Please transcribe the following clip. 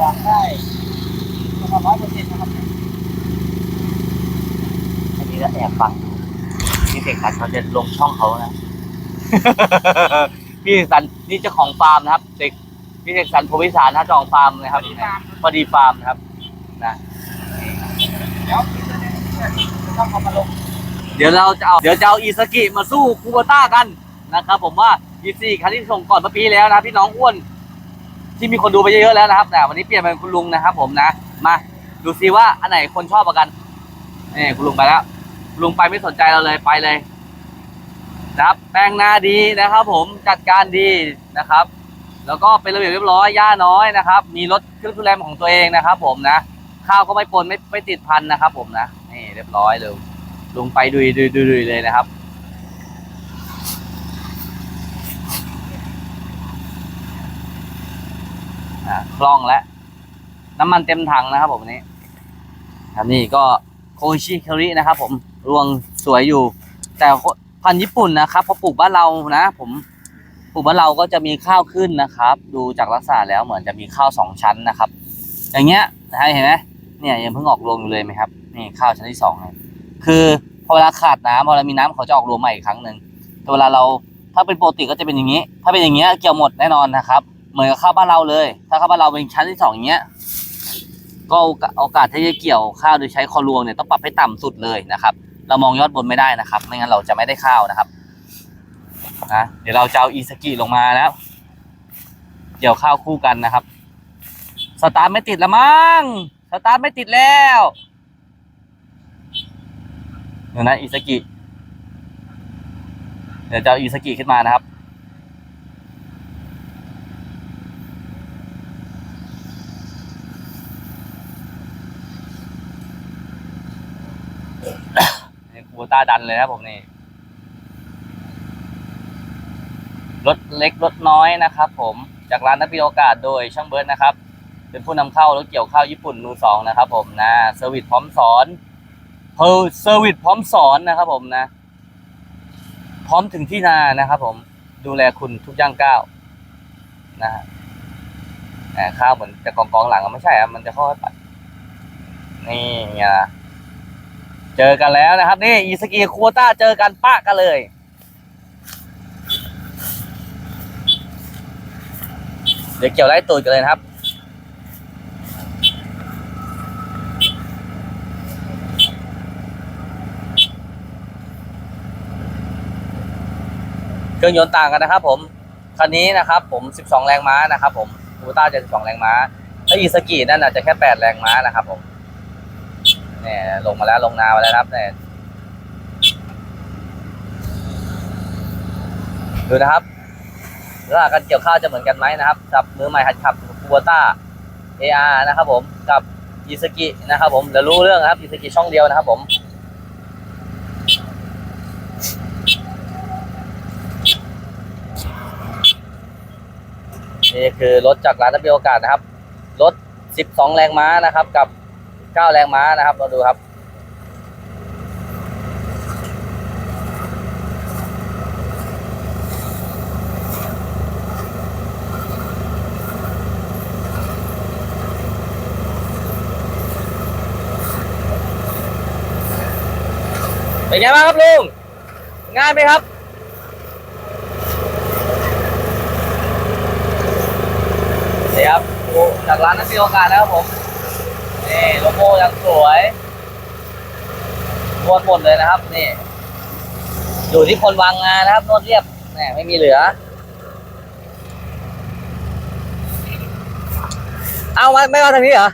ออกได้ประมาณร้อยเปอร์เซ็นต์นะครับอันนี้ก็แอบฟังอยู่พี่เสกสรรเขาจะลงช่องเขานะ พี่เสกสรรนี่เจ้าของฟาร์มนะครับเสกพี่เสกสรรโพวิสารนะเจ้าของฟาร์มนะครับพอดีฟาร์มพอดีฟาร์มนะครับนะเดี๋ยวอีกตัวหนึงเนี่ยจะต้องเอามาลงเดี๋ยวเราจะเอาเดี๋ยวจะเอาอีสกิมาสู้คูโบต้ากันนะครับผมว่าอีซีคันที่ส่งก่อนเมื่อปีแล้วนะพี่น้องอ้วน ที่มีคนดูไปเยอะๆแล้วนะครับแต่วันนี้เปลี่ยนเป็นคุณลุงนะครับ ผมนะ มาดูซิว่าอันไหนคนชอบกันนี่คุณลุงไปแล้วลุงไปไม่สนใจเราเลยไปเลยนะครับแปลงนาดีนะครับ ผมจัดการดีนะครับ แล้วก็เป็นระเบียบเรียบร้อยหญ้าน้อยนะครับ มีรถเครื่องทุนแรมของตัวเองนะครับ ผมนะข้าวก็ไม่ปนไม่ไม่ติดพันนะครับ ผมนะนี่เรียบร้อยเลยลุงไปดุยดุยดุยเลยนะครับ อ่าคล่องแล้วน้ำมันเต็มถังนะครับผมอันนี้ครับนี่ก็โคชิเครินะครับ ผมรวงสวยอยู่ แต่พันธุ์ญี่ปุ่นนะครับพอปลูกบ้านเรานะ ผมปลูกบ้านเราก็จะมีข้าวขึ้นนะครับ ดูจากลักษณะแล้วเหมือนจะมีข้าวสองชั้นนะครับ อย่างเงี้ยนะฮะเห็นไหมเนี่ยยังเพิ่งออกรวงอยู่เลยไหมครับนี่ข้าวชั้นที่สองเนี่ยคือพอเวลาขาดน้ำพอเรามีน้ำเขาจะออกรวงใหม่อีกครั้งหนึ่งแต่เวลาเราถ้าเป็นโปกติก็จะเป็นอย่างนี้ ถ้าเป็นอย่างเงี้ยเกี่ยวหมดแน่นอนนะครับ เหมือนกับข้าวบ้านเราเลย ถ้าข้าวบ้านเราเป็นชั้นที่สองอย่างเงี้ย ก็โอกาสโอกาสที่จะเกี่ยวข้าวโดยใช้คอรวงเนี่ยต้องปรับให้ต่ำสุดเลยนะครับ เรามองยอดบนไม่ได้นะครับ ไม่งั้นเราจะไม่ได้ข้าวนะครับนะเดี๋ยวเราจะเอาอีสกิลงมาแล้ว เกี่ยวข้าวคู่กันนะครับ สตาร์ทไม่ติดล้วมั้ง สตาร์ทไม่ติดแล้วเดี๋ยวนะอีสกิ เดี๋ยวจะเอาอีสกิขึ้นมานะครับ นี่คูโบต้าดันเลยนะครับผมนี่ รถเล็กรถน้อยนะครับผม จากร้านนักพิโอกาสโดยช่างเบิร์ดนะครับ เป็นผู้นำเข้ารถเกี่ยวข้าวญี่ปุ่นมือสองนะครับผมนะเซอร์วิสพร้อมสอนเพอร์เซอร์วิสพร้อมสอนนะครับผมนะ พร้อมถึงที่นานะครับผม ดูแลคุณทุกย่างก้าวนะฮะข้าวเหมือนจะกองกองหลังไม่ใช่อะมันจะค่อยๆปัดนี่ไงล่ะ เจอกันแล้วนะครับ นี่อีสกีคูโบต้าเจอกันปะกันเลยเดี๋ยวเกี่ยวไล่ตูดกันเลยครับ เครื่องยนต์ต่างกันนะครับผม คันนี้นะครับผม 12 แรงม้านะครับผมคูต้าจะ12แรงม้าถ้าอีสกีนั่นอาจจะแค่ 8 แรงม้านะครับผม เนี่ยลงมาแล้วลงนามาแล้วครับเนี่ยดูนะครับลักษณะการเกี่ยวข้าวจะเหมือนกันไหมนะครับกับมือใหม่หัดขับคูบต้า AR นะครับผมกับอิสกินะครับผมเดี๋ยวรู้เรื่องนะครับอิสกิช่องเดียวนะครับผมนี่คือรถจากร้านนักบิโอกาสนะครับรถ 12 แรงม้านะครับ กับ 9 แรงม้านะครับ เราดูครับ เป็นไงบ้างครับลุง ง่ายไหมครับนี่ครับจากร้านนักบิโอกาสนะครับผม นี่โลโก้ยังสวยนวดหมดเลยนะครับ นี่ อยู่ที่คนวางงานนะครับนวดเรียบแหมไม่มีเหลือ เอาไม่ไม่มาทางนี้เหรอ